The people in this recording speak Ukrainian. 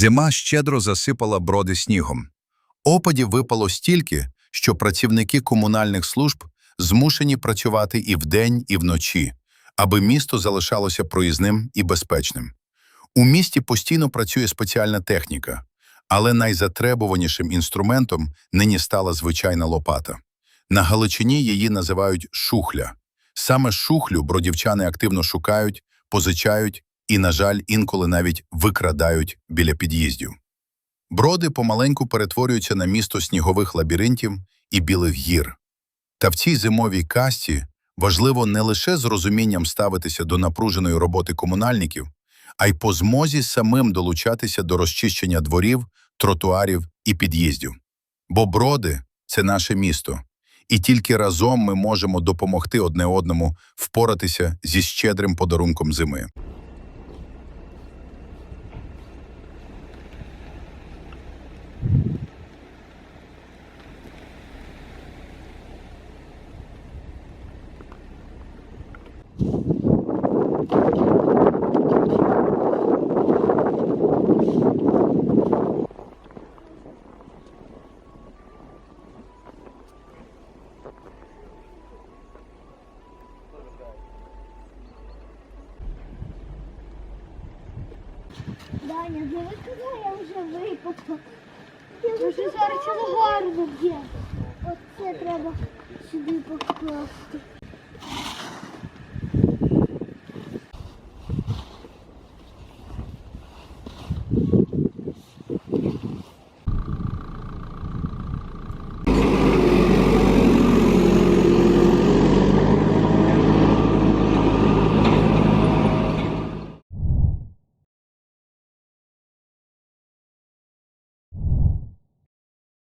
Зима щедро засипала броди снігом. Опадів випало стільки, що працівники комунальних служб змушені працювати і вдень, і вночі, аби місто залишалося проїзним і безпечним. У місті постійно працює спеціальна техніка, але найзатребуванішим інструментом нині стала звичайна лопата. На Галичині її називають шухля. Саме шухлю бродівчани активно шукають, позичають і, на жаль, інколи навіть викрадають біля під'їздів. Броди помаленьку перетворюються на місто снігових лабіринтів і білих гір. Та в цій зимовій касті важливо не лише з розумінням ставитися до напруженої роботи комунальників, а й по змозі самим долучатися до розчищення дворів, тротуарів і під'їздів. Бо броди це наше місто, і тільки разом ми можемо допомогти одне одному впоратися зі щедрим подарунком зими. Даня, дивись, куди я вже випадку? Я вже зараз цього гарно б'є. Оце треба сюди покласти.